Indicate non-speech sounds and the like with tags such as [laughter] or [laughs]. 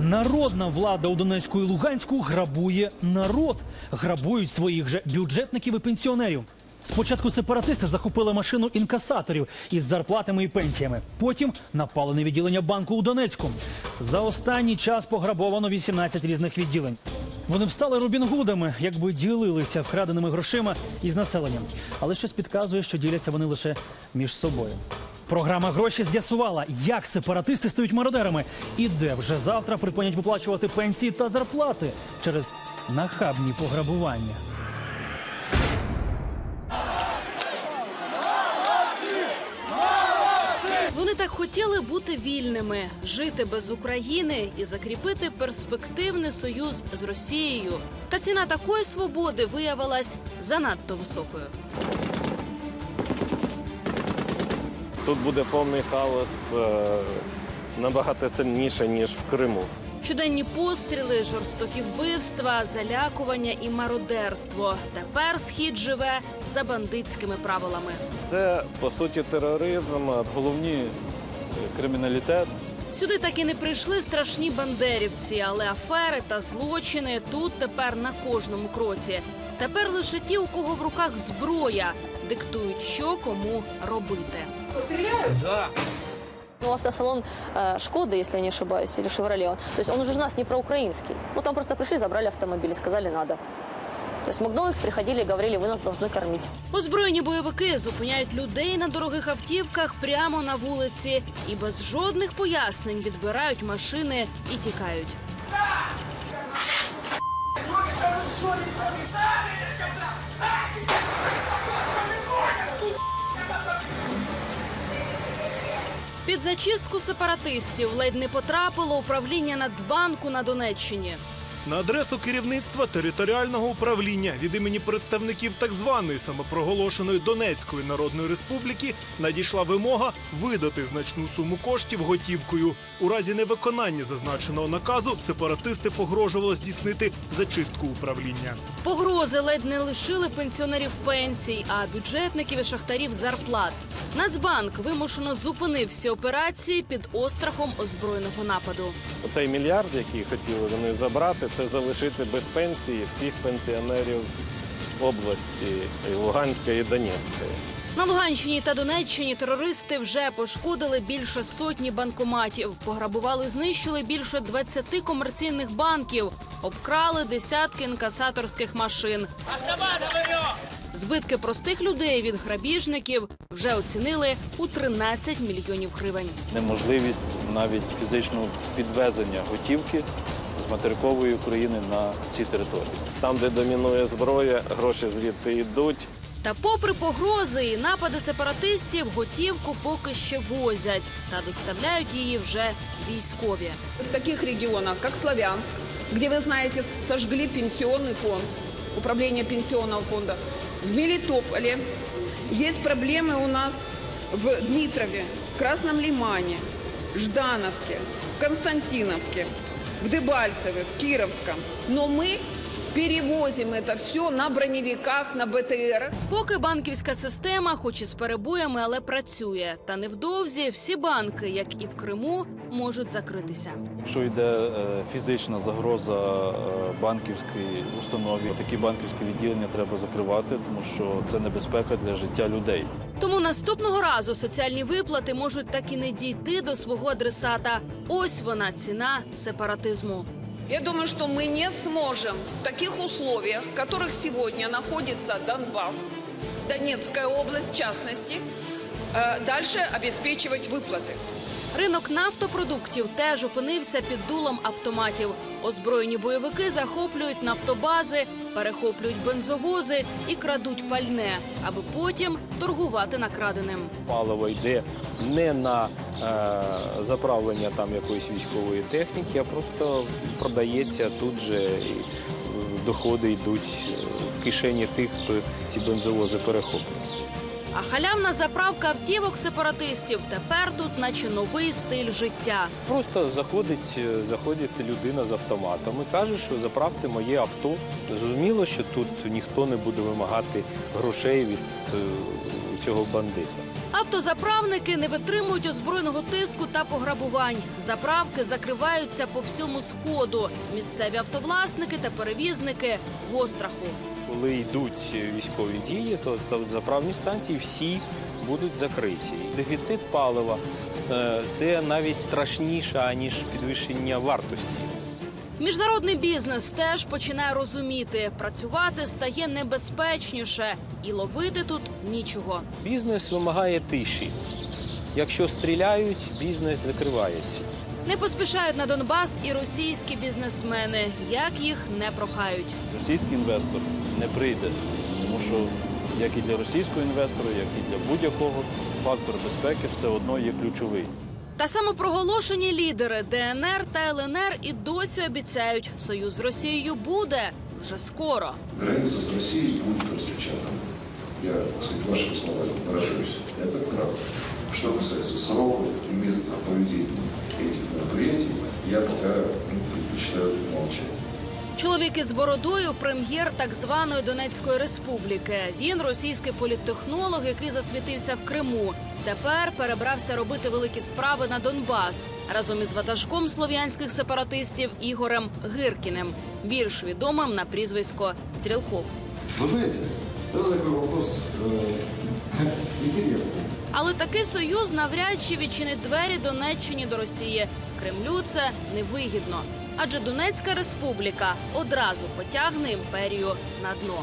Народна влада у Донецьку і Луганську грабує народ. Грабують своїх же бюджетників і пенсіонерів. Спочатку сепаратисти захопили машину інкасаторів із зарплатами і пенсіями. Потім напали на відділення банку у Донецьку. За останній час пограбовано 18 різних відділень. Вони б стали Робінгудами, якби ділилися вкраденими грошима із населенням. Але щось підказує, що діляться вони лише між собою. Програма гроші з'ясувала, як сепаратисти стають мародерами і де вже завтра припинять виплачувати пенсії та зарплати через нахабні пограбування. Вони так хотіли бути вільними, жити без України і закріпити перспективний союз з Росією. Та ціна такої свободи виявилась занадто високою. Тут буде повний хаос е, набагато сильніше, ніж в Криму. Щоденні постріли, жорстокі вбивства, залякування і мародерство. Тепер схід живе за бандитськими правилами. Це по суті тероризм. головні е, криміналітет. Сюди так і не прийшли страшні бандерівці, але афери та злочини тут тепер на кожному кроці. Тепер лише ті, у кого в руках зброя, диктують, що кому робити. Ну, автосалон э, Шкода, если я не ошибаюсь, или Шевроле. То есть он уже у нас не проукраинский. Ну, там просто пришли, забрали автомобиль и сказали надо. То есть в Макдональдс приходили и говорили, вы нас должны кормить. Озброєні бойовики зупиняють людей на дорогих автівках прямо на вулиці і без жодних пояснень відбирають машини і тікають. Під зачистку сепаратистів ледь не потрапило управління Нацбанку на Донеччині. На адресу керівництва територіального управління від імені представників так званої самопроголошеної Донецької Народної Республіки надійшла вимога видати значну суму коштів готівкою. У разі невиконання зазначеного наказу сепаратисти погрожували здійснити зачистку управління. Погрози ледь не лишили пенсіонерів пенсій, а бюджетників і шахтарів зарплат. Нацбанк вимушено зупинив всі операції під острахом озброєного нападу. Цей мільярд, який хотіли вони забрати, це залишити без пенсії всіх пенсіонерів області і Луганської і Донецької. На Луганщині та Донеччині терористи вже пошкодили більше сотні банкоматів, пограбували, знищили більше 20 комерційних банків, обкрали десятки інкасаторських машин. Збитки простих людей від грабіжників вже оцінили у 13 мільйонів гривень. неможливість навіть фізичного підвезення готівки з материкової України на ці території. Там, де домінує зброя, гроші звідти йдуть. Та попри погрози і напади сепаратистів, готівку поки ще возять та доставляють її вже військові. В таких регионах, как Славянск, где, вы знаете, сожгли пенсионный фонд, управление пенсионного фонда, в Мелитополе, есть проблемы у нас в Дмитрове, в Красном Лимане, Ждановке, в Константиновке, в Дебальцеве, в Кировском. Но мы перевозим это все на броневиках, на БТР. Поки банківська система, хоч і з перебоями, але працює. Та невдовзі всі банки, як і в Криму, можуть закритися. Якщо йде е, фізична загроза е, банківській установі, такі банківські відділення треба закривати, тому що це небезпека для життя людей. Тому наступного разу соціальні виплати можуть так і не дійти до свого адресата. Ось вона ціна сепаратизму. Я думаю, что мы не сможем в таких условиях, в которых сегодня находится Донбасс, Донецкая область в частности, э, дальше обеспечивать выплаты. Ринок нафтопродуктів теж опинився під дулом автоматів. Озброєні бойовики захоплюють нафтобази, перехоплюють бензовози і крадуть пальне, аби потім торгувати накраденим. паливо йде не на е, заправлення там якоїсь військової техніки, а просто продається тут же і е, доходи йдуть е, в кишені тих, хто ці бензовози перехоплює. А халявна заправка автівок сепаратистів тепер тут, наче новий стиль життя. Просто заходить, е, заходить людина з автоматом і каже, що заправте моє авто. Зрозуміло, що тут ніхто не буде вимагати грошей від е, цього бандита. Автозаправники не витримують озброєного тиску та пограбувань. Заправки закриваються по всьому сходу. Місцеві автовласники та перевізники в остраху. Коли йдуть військові дії, то заправні станції всі будуть закриті. Дефіцит палива е, це навіть страшніше, аніж підвищення вартості. Міжнародний бізнес теж починає розуміти, працювати стає небезпечніше і ловити тут нічого. Бізнес вимагає тиші. Якщо стріляють, бізнес закривається. Не поспішають на Донбас і російські бізнесмени, як їх не прохають. Російський інвестор не прийде, тому що як і для російського інвестора, як і для будь-якого фактор безпеки все одно є ключовий. Та самопроголошені лідери ДНР та ЛНР і досі обіцяють, союз з Росією буде вже скоро. Граница с Россией будет распечатана. Я, так сказать, вашими словами выражаюсь. Это правда. Что касается сроков и методов проведения этих мероприятий, я пока ну, предпочитаю молчать. Чоловік із бородою прем'єр так званої Донецької республіки. Він російський політтехнолог, який засвітився в Криму. Тепер перебрався робити великі справи на Донбас разом із ватажком слов'янських сепаратистів Ігорем Гиркіним, більш відомим на прізвисько Стрілков. Вы знаете, это такой вопрос э, [laughs] интересный. Але такий союз навряд чи відчинить двері Донеччині до Росії. Кремлю це невигідно, адже Донецька республіка одразу потягне імперію на дно.